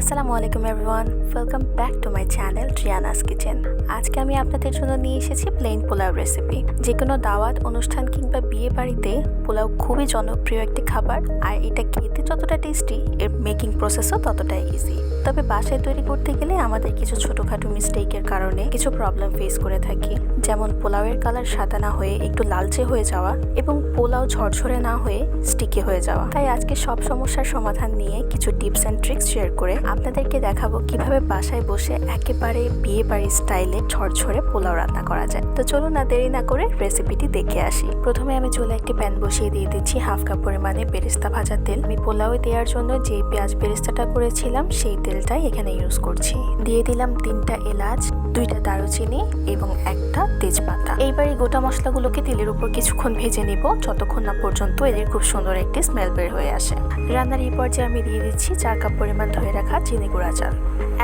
আসসালামু আলাইকুম everyone welcome back to my channel Triana's kitchen আজকে আমি আপনাদের জন্য নিয়ে এসেছি প্লেন পোলাও রেসিপি যে কোনো দাওয়াত, অনুষ্ঠান কিংবা বিয়ে বাড়িতে পোলাও খুবই জনপ্রিয় একটি খাবার, আর এটা খেতে যতটা টেস্টি এর মেকিং প্রসেসও ততটাই ইজি তবে বাসায় তৈরি করতে গেলে আমাদের কিছু ছোটোখাটো মিস্টেকের কারণে কিছু প্রবলেম ফেস করে থাকি। যেমন পোলাওয়ের কালার সাদা না হয়ে একটু লালচে হয়ে যাওয়া এবং পোলাও ঝরঝরে না হয়ে স্টিকি হয়ে যাওয়া। তাই আজকে সব সমস্যার সমাধান নিয়ে কিছু টিপস অ্যান্ড ট্রিক্স শেয়ার করে আপনাদেরকে দেখাবো কীভাবে বাসায় বসে একেবারে বিয়ে বাড়ির স্টাইলে ঝরঝরে পোলাও রান্না করা যায়। তো চলুন না দেরি না করে রেসিপিটি দেখে আসি। প্রথমে আমি চুলে একটি প্যান বসিয়ে দিয়ে দিচ্ছি হাফ কাপ পরিমাণে বেরেস্তা ভাজা তেল। আমি পোলাও দেওয়ার জন্য যে পেঁয়াজ বেরেস্তাটা করেছিলাম, সেই তেলটাই এখানে ইউজ করছি। দিয়ে দিলাম তিনটা এলাচ, দুইটা দারুচিনি এবং একটা তেজপাতা। এইবার এই গোটা মশলাগুলোকে তেলের উপর কিছুক্ষণ ভেজে নিব, যতক্ষণ না পর্যন্ত এদের খুব সুন্দর একটি স্মেল বের হয়ে আসে। রান্নার এই পর্যায়ে আমি দিয়ে দিচ্ছি চার কাপ পরিমাণ ধরে রাখা চিনি গুঁড়া চাল।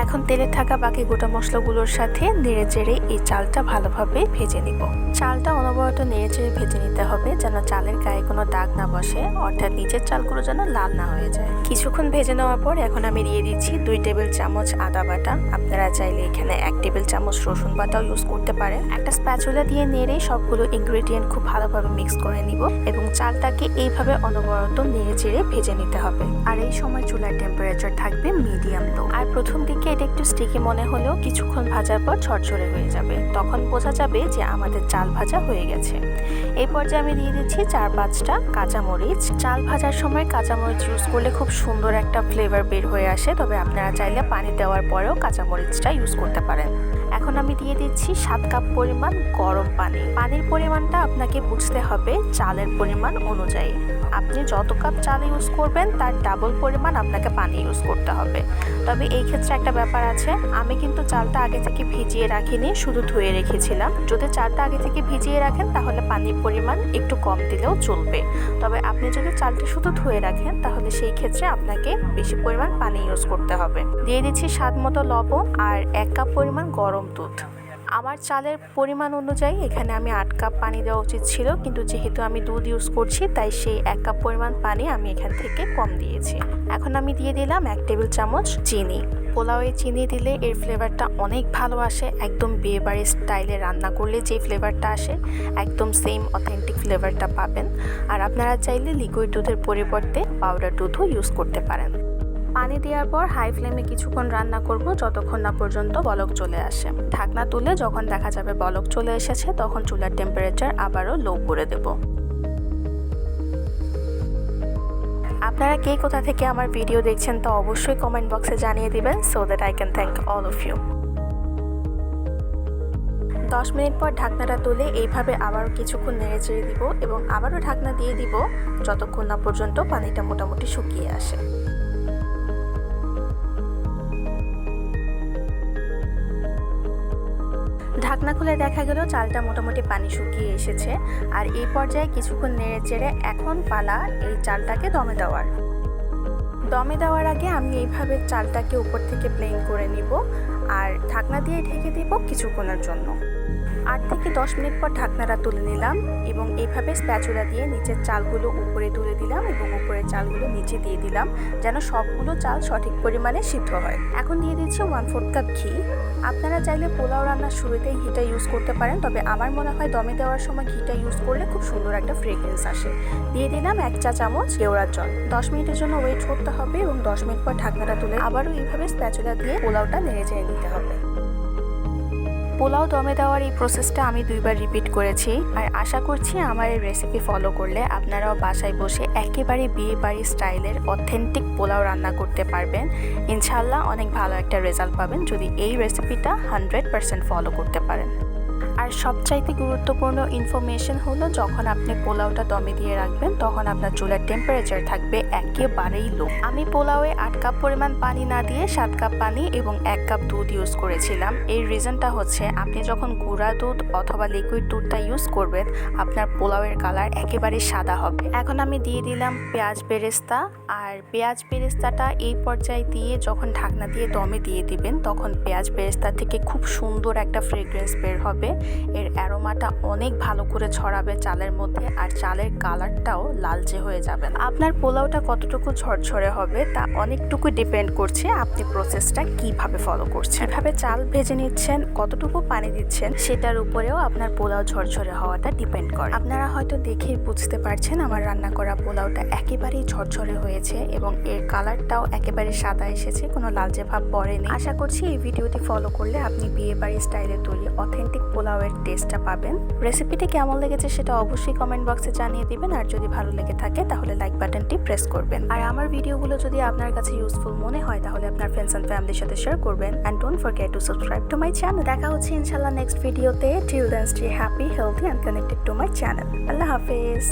এখন তেলে থাকা বাকি গোটা মশলাগুলোর সাথে নেড়ে চেড়ে এই চালটা ভালোভাবে ভেজে নিব। চালটা অনবরত নেড়ে চেড়ে ভেজে নিতে হবে যেন চালের গায়ে কোনো দাগ না বসে, অর্থাৎ নিচের চালগুলো যেন লাল না হয়ে যায়। কিছুক্ষণ ভেজে নেওয়ার পর এখন আমি দিয়ে দিচ্ছি দুই টেবিল চামচ আদা বাটা। আপনারা চাইলে এখানে এক টেবিল চামচ রসুন বাটাও ইউজ করতে পারেন। একটা স্প্যাচুলা দিয়ে নেড়ে সবগুলো ইনগ্রেডিয়েন্ট খুব ভালোভাবে মিক্স করে নিব এবং চালটাকে এইভাবে অনবরত নেড়ে চেড়ে ভেজে নিতে হবে। আর এই সময় চুলার টেম্পারেচার থাকবে মিডিয়াম লো আর প্রথম দিকে এটা একটু স্টিকি মনে হলেও কিছুক্ষণ ভাজার পর ঝরঝরে হয়ে যাবে। তখন বোঝা যাবে যে আমাদের চাল ভাজা হয়ে গেছে। এই পর্যায়ে আমি দিয়ে দিচ্ছি চার পাঁচটা কাঁচামরিচ। চাল ভাজার সময় কাঁচামরিচ ইউজ করলে খুব সুন্দর একটা ফ্লেভার বের হয়ে আসে। তবে আপনারা চাইলে পানি দেওয়ার পরেও কাঁচামরিচটা ইউজ করতে পারেন। এখন আমি দিয়ে দিচ্ছি সাত কাপ পরিমাণ গরম পানি। পানির পরিমাণটা আপনাকে বুঝতে হবে চালের পরিমাণ অনুযায়ী। আপনি যত কাপ চাল ইউজ করবেন, তার ডাবল পরিমাণ আপনাকে পানি ইউজ করতে হবে। তবে এই ক্ষেত্রে একটা ব্যাপার আছে, আমি কিন্তু চালটা আগে থেকে ভিজিয়ে রাখিনি, শুধু ধুয়ে রেখেছিলাম। যদি চালটা আগে থেকে ভিজিয়ে রাখেন, তাহলে পানির পরিমাণ একটু কম দিলেও চলবে। তবে আপনি যদি চালটা শুধু ধুয়ে রাখেন, তাহলে সেই ক্ষেত্রে আপনাকে বেশি পরিমাণ পানি ইউজ করতে হবে। দিয়ে দিচ্ছি স্বাদ মতো লবণ আর এক কাপ পরিমাণ গরম দুধ আমার চালের পরিমাণ অনুযায়ী এখানে আমি আট কাপ পানি দেওয়া উচিত ছিল, কিন্তু যেহেতু আমি দুধ ইউজ করছি, তাই সেই এক কাপ পরিমাণ পানি আমি এখান থেকে কম দিয়েছি। এখন আমি দিয়ে দিলাম এক টেবিল চামচ চিনি। পোলাওয়ে চিনি দিলে এর ফ্লেভারটা অনেক ভালো আসে, একদম বিয়ে বাড়ির স্টাইলে রান্না করলে যে ফ্লেভারটা আসে, একদম সেম অথেন্টিক ফ্লেভারটা পাবেন। আর আপনারা চাইলে লিকুইড দুধের পরিবর্তে পাউডার দুধও ইউজ করতে পারেন। পানি দেওয়ার পর হাই ফ্লেমে কিছুক্ষণ রান্না করব, যতক্ষণ না পর্যন্ত বলক চলে আসে। ঢাকনা তুলে যখন দেখা যাবে বলক চলে এসেছে, তখন চুলার টেম্পারেচার আবারও লো করে দেব। আপনারা কে কোথা থেকে আমার ভিডিও দেখছেন তা অবশ্যই কমেন্ট বক্সে জানিয়ে দিবেন so that I can thank all of you দশ মিনিট পর ঢাকনাটা তুলে এইভাবে আবারও কিছুক্ষণ নেড়ে চেড়ে দিব এবং আবারও ঢাকনা দিয়ে দিব, যতক্ষণ না পর্যন্ত পানিটা মোটামুটি শুকিয়ে আসে। ঢাকনা খুলে দেখা গেল চালটা মোটামুটি পানি শুকিয়ে এসেছে। আর এই পর্যায়ে কিছুক্ষণ নেড়ে চেড়ে এখন পালা এই চালটাকে দমে দেওয়ার। দমে দেওয়ার আগে আমি এইভাবে চালটাকে উপর থেকে প্লেন করে নিব আর ঢাকনা দিয়ে ঢেকে দিব কিছুক্ষণের জন্য। আট থেকে দশ মিনিট পর ঢাকনাটা তুলে নিলাম এবং এইভাবে স্প্যাচুলা দিয়ে নিচের চালগুলো উপরে তুলে দিলাম এবং উপরের চালগুলো নিচে দিয়ে দিলাম যেন সবগুলো চাল সঠিক পরিমাণে সিদ্ধ হয়। এখন দিয়ে দিচ্ছি ওয়ান ফোর্থ কাপ ঘি। আপনারা চাইলে পোলাও রান্নার শুরুতেই ঘিটা ইউজ করতে পারেন, তবে আমার মনে হয় দমে দেওয়ার সময় ঘিটা ইউজ করলে খুব সুন্দর একটা ফ্রেগ্রেন্স আসে। দিয়ে দিলাম এক চা চামচ কেওড়ার জল। দশ মিনিটের জন্য ওয়েট করতে হবে এবং দশ মিনিট পর ঢাকনাটা তুলে আবারও এইভাবে স্প্যাচুলা দিয়ে পোলাওটা নেড়ে চেড়ে নিতে হবে। পোলাও দমে দেওয়ার এই প্রসেসটা আমি দুইবার রিপিট করেছি আর আশা করছি আমার এই রেসিপি ফলো করলে আপনারাও বাসায় বসে একেবারে বিয়ে বাড়ি স্টাইলের অথেন্টিক পোলাও রান্না করতে পারবেন। ইনশাল্লাহ অনেক ভালো একটা রেজাল্ট পাবেন যদি এই রেসিপিটা হান্ড্রেড পারসেন্ট ফলো করতে পারেন। আর সবচাইতে গুরুত্বপূর্ণ ইনফরমেশন হলো যখন আপনি পোলাওটা দমে দিয়ে রাখবেন, তখন আপনার চুলার টেম্পারেচার থাকবে একেবারেই লো আমি পোলাওয়ে আট কাপ পরিমাণ পানি না দিয়ে সাত কাপ পানি এবং এক কাপ দুধ ইউজ করেছিলাম। এই রিজনটা হচ্ছে, আপনি যখন গুঁড়া দুধ অথবা লিকুইড দুধটা ইউজ করবেন, আপনার পোলাওয়ের কালার একেবারে সাদা হবে। এখন আমি দিয়ে দিলাম পেঁয়াজ বেরেস্তা। আর পেঁয়াজ বেরেস্তাটা এই পর্যায়ে দিয়ে যখন ঢাকনা দিয়ে দমে দিয়ে দিবেন, তখন পেঁয়াজ বেরেস্তা থেকে খুব সুন্দর একটা ফ্রেগ্রেন্স বের হবে। এর অ্যারোমাটা অনেক ভালো করে ছড়াবে চালের মধ্যে আর চালের কালারটাও লালচে হয়ে যাবে আপনার পোলাওটা কতটুকু ঝরঝরে হবে তা অনেকটুকু ডিপেন্ড করছে আপনি প্রসেসটা কীভাবে ফলো করছেন। এভাবে চাল ভেজে নিচ্ছেন, কতটুকু পানি দিচ্ছেন, সেটার উপরেও আপনার পোলাও ঝরঝরে হওয়াটা ডিপেন্ড করে। আপনারা হয়তো দেখেই বুঝতে পারছেন আমার রান্না করা পোলাওটা একেবারেই ঝরঝরে হয়েছে এবং এর কালারটাও একেবারে সাদা এসেছে, কোনো লালচে ভাব পড়েনি। আশা করছি এই ভিডিওটি ফলো করলে আপনি বিয়ে বাড়ি স্টাইলে তৈরি অথেন্টিক পোলাওয়ের টেস্টটা পাবেন। রেসিপিটি কেমন লেগেছে সেটা অবশ্যই কমেন্ট বক্সে জানিয়ে দিবেন। আর যদি ভালো লেগে থাকে, তাহলে লাইক বাটনটি প্রেস করবেন। আর আমার ভিডিওগুলো যদি আপনার কাছে ইউজফুল মনে হয়, তাহলে আপনার ফ্রেন্ডস অ্যান্ড ফ্যামিলির সাথে শেয়ার করবেন। And don't forget to subscribe to my channel দেখা হচ্ছে ইনশাল্লাহ নেক্সট ভিডিওতে till then stay happy healthy and connected to my channel আল্লাহ হাফেজ।